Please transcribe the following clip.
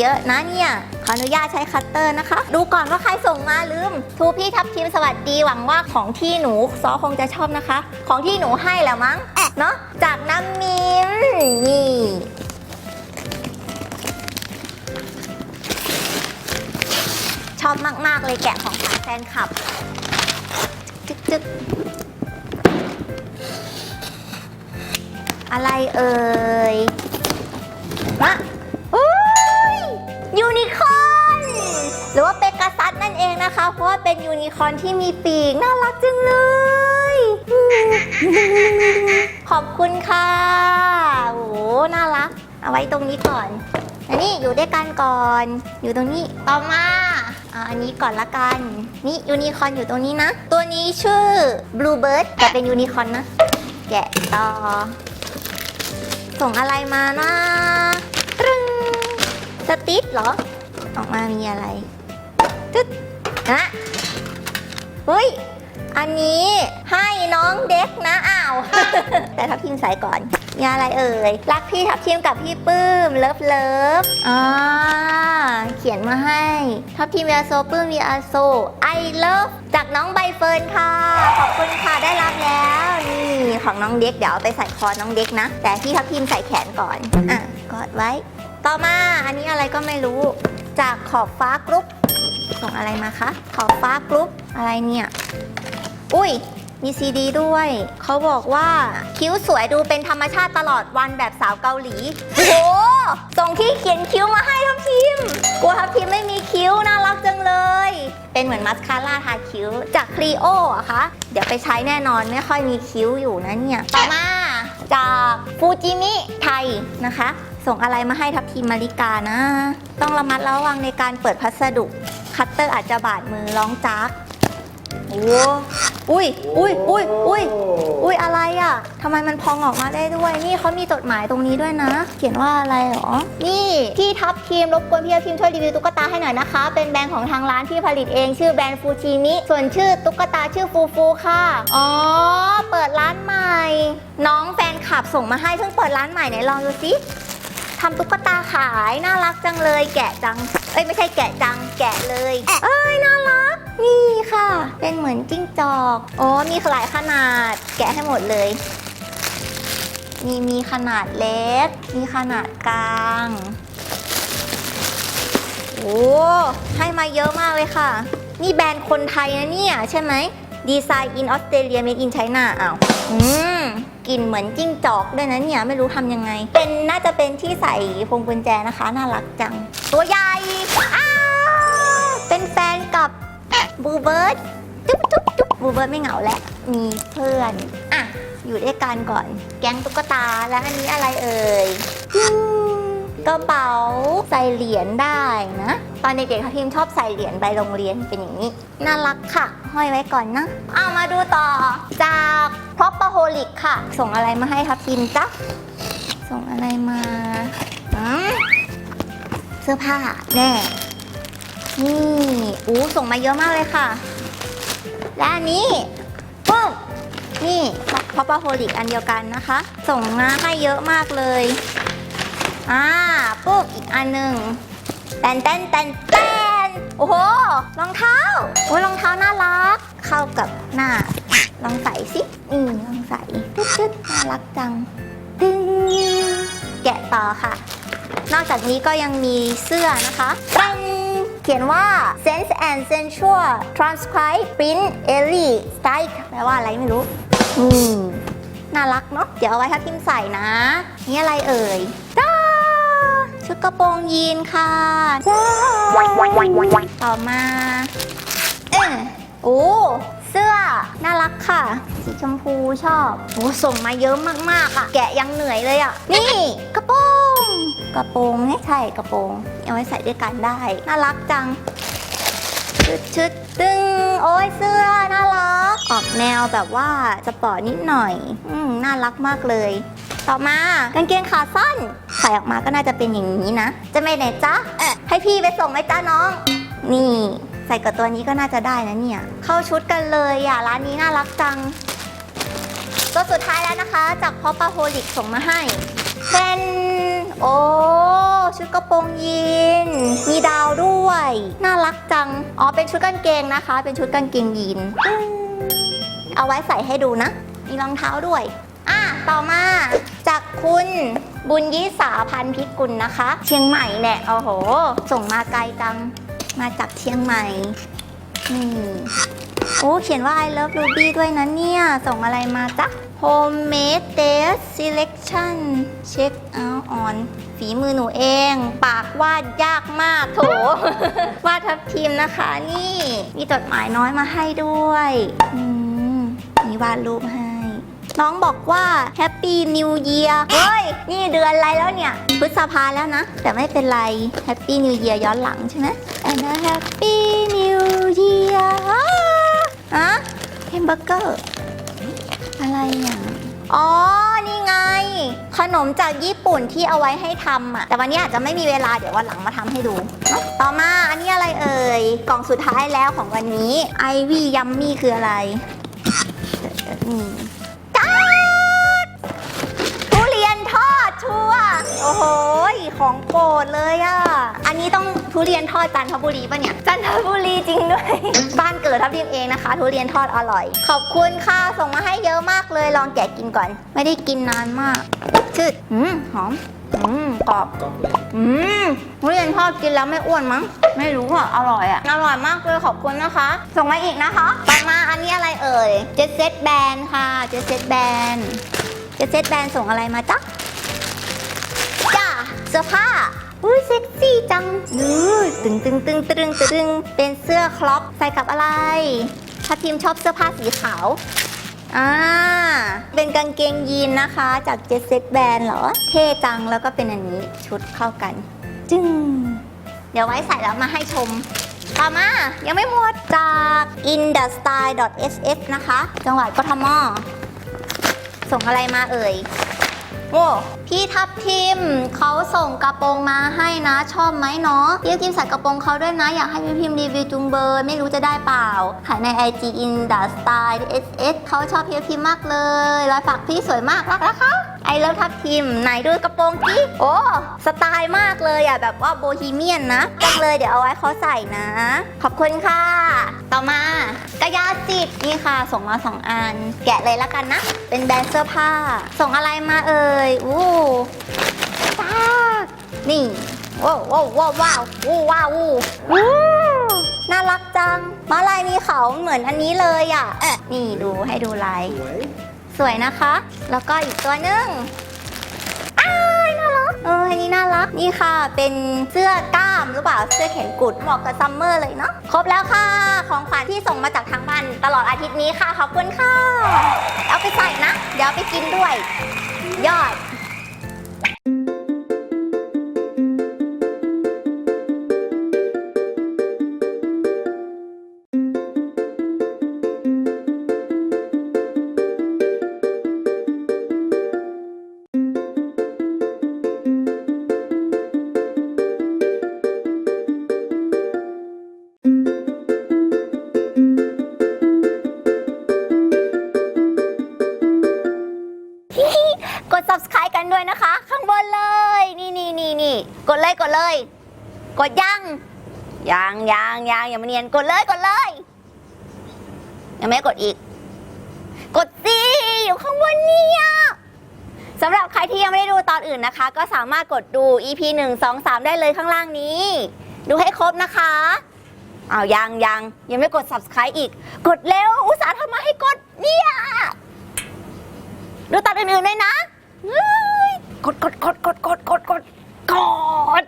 เยอะนะเนี่ย ขออนุญาตใช้คัตเตอร์นะคะ ดูก่อนว่าใครส่งมาลืมทูพี่ทับทีมสวัสดีหวังว่าของที่หนูซอคงจะชอบนะคะ ของที่หนูให้แหละมั้งเนาะจากน้ำมิมนี่ชอบมาก ๆ เลยแกะของขวัญแฟนคลับ จึ๊กจึ๊กอะไรเอ่ยมะ รือว่าเปกาซัสนั่นเองนะคะ เพราะว่าเป็นยูนิคอร์นที่มีปีกน่ารักจังเลยอืมขอบคุณค่ะ โอ้โหน่ารัก เอาไว้ตรงนี้ก่อน อันนี้อยู่ด้วยกันก่อน อยู่ตรงนี้ ต่อมาอ่าอันนี้ก่อนละกัน นี่ยูนิคอร์นอยู่ตรงนี้นะ ตัวนี้ชื่อ Bluebird แต่เป็นยูนิคอร์นนะ แกะต่อ ส่งอะไรมานะตรึงสติ๊ดเหรอ ออกมามีอะไร ตึ๊ดนะเฮ้ย อันนี้ให้น้องเด็กนะอ้าว แต่ทับทิมใส่ก่อนมีอะไรเอ่ย รักพี่ทับทิมกับพี่ปื้ม เลิฟเลิฟอ่าเขียนมาให้ ทับทิมวีอาโซปื้มวีอาโซไอเลิฟจากน้องใบเฟิร์นค่ะ ขอบคุณค่ะได้รับแล้ว นี่ของน้องเด็กเดี๋ยวไปใส่คอน้องเด็กนะ แต่พี่ทับทิมใส่แขนก่อน อะ กอดไว้ ต่อมาอันนี้อะไรก็ไม่รู้ จากขอบฟ้ากรุ๊ป ส่งอะไรมาคะ ขอบฟ้ากรุ๊ปอะไรเนี่ย อุ้ย มีซีดีด้วย เขาบอกว่าคิ้วสวยดูเป็นธรรมชาติตลอดวันแบบสาวเกาหลี โอ้โห ส่งที่เขียนคิ้วมาให้ทัพทีมกลัวทัพทีมไม่มีคิ้วน่ารักจังเลย เป็นเหมือนมัสคาร่าทาคิ้วจากคลีโออะคะ เดี๋ยวไปใช้แน่นอนไม่ค่อยมีคิ้วอยู่นะเนี่ย ต่อมาจากฟูจิมิไทยนะคะ ส่งอะไรมาให้ทัพทีมมาริกานะ ต้องระมัดระวังในการเปิดพัสดุ คัตเตอร์อาจจะบาดมือร้องจากโอ้อุ้ยอุ้ยอุ้ยอุ้ยอุ้ยอะไรอะทำไมมันพองออกมาได้ด้วย นี่เขามีจดหมายตรงนี้ด้วยนะ เขียนว่าอะไรหรอ นี่พี่ทับทีมรบกวนพี่ทับทีมช่วยรีวิวตุ๊กตาให้หน่อยนะคะ เป็นแบรนด์ของทางร้านที่ผลิตเองชื่อแบรนด์ฟูจิมิ ส่วนชื่อตุ๊กตาชื่อฟูฟูค่ะ อ๋อ เปิดร้านใหม่ น้องแฟนคลับส่งมาให้เพิ่งเปิดร้านใหม่ไหนลองดูสิทำตุ๊กตาขายน่ารักจังเลยแกะจัง เอ้ยไม่ใช่แกะจังแกะเลยเอ้ยน่ารัก นี่ค่ะ เป็นเหมือนจิ้งจอกโอ้มีหลายขนาด แกะให้หมดเลย มีมีขนาดเล็ก มีขนาดกลางโอ้ให้มาเยอะมากเลยค่ะ นี่แบรนด์คนไทยนะเนี่ย ใช่ไหมดีไซน์อินออสเตรเลียเมดอินไชน่าอ้าวอืม กลิ่นเหมือนจิ้งจอกด้วยนะเนี่ยไม่รู้ทำยังไง เป็นน่าจะเป็นที่ใส่พวงกุญแจนะคะ น่ารักจัง ตัวใหญ่อ้าเป็นแฟนกับบูเบิร์ดจุ๊บจุ๊บจุ๊บบูเบิร์ดไม่เหงาแล้ว มีเพื่อน อะ อยู่ด้วยกันก่อน แก๊งตุ๊กตาแล้วอันนี้อะไรเอ่ยกระเป๋าใส่เหรียญได้นะ ตอนเด็กๆทัพทีมชอบใส่เหรียญไปโรงเรียนเป็นอย่างนี้ น่ารักค่ะ ห้อยไว้ก่อนนะ เอามาดูต่อจาก พ o อปปอร์โฮลิกค่ะ ส่งอะไรมาให้ทัพทีมจ๊ะ ส่งอะไรมาอืมเสื้อผ้าแน่ นี่อู้ส่งมาเยอะมากเลยค่ะ และอันนี้ปุ๊บนี่พอปโฮลิกอันเดียวกันนะคะ ส่งมาให้เยอะมากเลยอ่าปุ๊บอีกอันหนึ่งแตนแตนแตนแตนโอ้โหรองเท้าโอ้ยรองเท้าน่ารัก เข้ากับหน้าลองใส่สิ อืมลองใส่ตึ๊ดตึ๊ดน่ารักจังตึ้งแกะต่อค่ะ นอกจากนี้ก็ยังมีเสื้อนะคะเป็นเขียนว่า Sense and Sensual Transcribe Print Ellie Style แปลว่าอะไรไม่รู้ อืม น่ารักเนาะ เดี๋ยวเอาไว้ถ้าทิมใส่นะ นี่อะไรเอ่ยจ้าชุดกระโปรงยีนค่ะจ้าต่อมา เออโอ้ เสื้อน่ารักค่ะ สีชมพูชอบโอ้ส่งมาเยอะมากๆอะ แกะยังเหนื่อยเลยอะ นี่กระโปรงกระโปรงไม่ใช่กระโปรงเอาไว้ใส่ด้วยกันได้ น่ารักจังชุดชุดตึงโอ้ยเสื้อน่ารัก ออกแนวแบบว่าสปอร์ตนิดหน่อย อืมน่ารักมากเลย ต่อมากางเกงขาสั้นใส่ออกมาก็น่าจะเป็นอย่างนี้นะ จะไม่ไหนจ๊ะให้พี่ไปส่งไหมจ้าน้อง นี่ ส่กับตัวนี้ก็น่าจะได้นะเนี่ย เข้าชุดกันเลยอะร้านนี้น่ารักจัง ตัวสุดท้ายแล้วนะคะ จากพอปาโฮลิกส่งมาให้ เป็นโอชุดกระโปรงยีน มีดาวด้วย น่ารักจัง อ๋อ เป็นชุดกางเกงนะคะ เป็นชุดกางเกงยีน เอาไว้ใส่ให้ดูนะ มีรองเท้าด้วย อะ ต่อมา จากคุณบุญยิสาพันธ์พิกุลนะคะ เชียงใหม่เนี่ยโอ้โห ส่งมาไกลจัง มาจากเชียงใหม่นี่โอ้เขียนว่า I love Ruby ด้วยนะเนี่ย ส่งอะไรมาจ๊ะ Homemade Taste Selection Check out on ฝีมือหนูเอง ปากวาดยากมากโถ วาดทับทีมนะคะนี่ มีจดหมายน้อยมาให้ด้วยมีวาดรูปให้ น้องบอกว่า Happy New Year เฮ้ย นี่เดือนอะไรแล้วเนี่ย พฤษภาแล้วนะ แต่ไม่เป็นไร Happy New Year ย้อนหลังใช่ไหม And a Happy New Year อะแฮมเบอร์เกอร์ อะไรอะ อ๋อ นี่ไง ขนมจากญี่ปุ่นที่เอาไว้ให้ทำอะ แต่วันนี้อาจจะไม่มีเวลา เดี๋ยววันหลังมาทำให้ดู ต่อมา อันนี้อะไรเอ่ย กล่องสุดท้ายแล้วของวันนี้ ไอวี่ยัมมี่คืออะไรจ้าทุเรียนทอดชัว โอ้โห ของโปรดเลยอะ อันนี้ต้อง ทุเรียนทอดจันทบุรีปะเนี่ย จันทบุรีจริงด้วย บ้านเกิดทับทิมเองนะคะ ทุเรียนทอดอร่อย ขอบคุณค่ะ ส่งมาให้เยอะมากเลย ลองแกะกินก่อน ไม่ได้กินนานมาก ชืดอืมหอม อืมกรอบก๊อกเลยอืมทุเรียนทอดกินแล้วไม่อ้วนมั้ง ไม่รู้อะ อร่อยอะ อร่อยมากเลยขอบคุณนะคะ ส่งมาอีกนะคะ ต่อมาอันนี้อะไรเอ่ย เจ t เซตแบนค่ะ เจ t เซตแบน เจ t เซตแบนส่งอะไรมาจ๊ะจ้าเสื้อผ้า อุ้ยเซ็กซี่จังดูตึงตึงตึงตึงตึงเป็นเสื้อครอปใส่กับอะไรถ้าทีมชอบเสื้อผ้าสีขาวอ่าเป็นกางเกงยีนนะคะ จากเจ t เซตแบรนเหรอ เท่จังแล้วก็เป็นอันนี้ชุดเข้ากัน จึงเดี๋ยวไว้ใส่แล้วมาให้ชมต่อมา ยังไม่หมดจาก industyle.sf นะคะ จังหวัดกทมส่งอะไรมาเอ่ย โอ้พี่ทับทิมเขาส่งกระโปรงมาให้นะชอบไหมเนาะพี่ทับทิมใส่กระโปรงเขาด้วยนะ อยากให้พี่พิมพ์รีวิวจุงเบอร์ไม่รู้จะได้เปล่าขายใน IG in the style ss เขาชอบพี่ทับทิมมากเลยรอยฝักพี่สวยมากรักนะคะ อเลิฟทับทิมไหนดูกระโปรงกี้โอ้สไตล์มากเลยอะแบบว่าโบฮีเมียนนะจังเลยเดี๋ยวเอาไว้เขาใส่นะ ขอบคุณค่ะ ต่อมากระยาจิตนี่ค่ะ ส่งมาสองอัน แกะเลยละกันนะ เป็นแบรนด์เสื้อผ้า ส่งอะไรมาเอ่ยอู้ตากนี่ว้าวว้าวว้าวว้าววู้ว้าววู้ว้น่ารักจังมาลายมีเขาเหมือนอันนี้เลยอะเอ๊ะนี่ดูให้ดูลาย สวยนะคะ แล้วก็อีกตัวหนึงอ้ายน่ารักเอออันนี้น่ารักนี่ค่ะ เป็นเสื้อกล้ามหรือเปล่าเสื้อแขนกุดเหมาะกับซัมเมอร์เลยเนาะครบแล้วค่ะ ของขวัญที่ส่งมาจากทางบ้านตลอดอาทิตย์นี้ค่ะขอบคุณค่ะ เอาไปใส่นะ เดี๋ยวไปกินด้วย ยอด subscribe กันด้วยนะคะ ข้างบนเลย นี่นี่นี่นี่กดเลยกดเลย กดยังยังยังยังอย่ามาเนียนกดเลยกดเลยยังไม่กดอีก กดสิอยู่ข้างบนเนี่ยสำหรับใครที่ยังไม่ได้ดูตอนอื่นนะคะ ก็สามารถกดดู EP 1 2 3 ได้เลยข้างล่างนี้ ดูให้ครบนะคะเอายังยังยังไม่กด subscribe อีก กดเร็ว อุตส่าห์ทำมาให้กดเนี่ย ดูตัดอื่นๆด้วยนะ เฮ้ยกดกดกดกดกดกดกดกด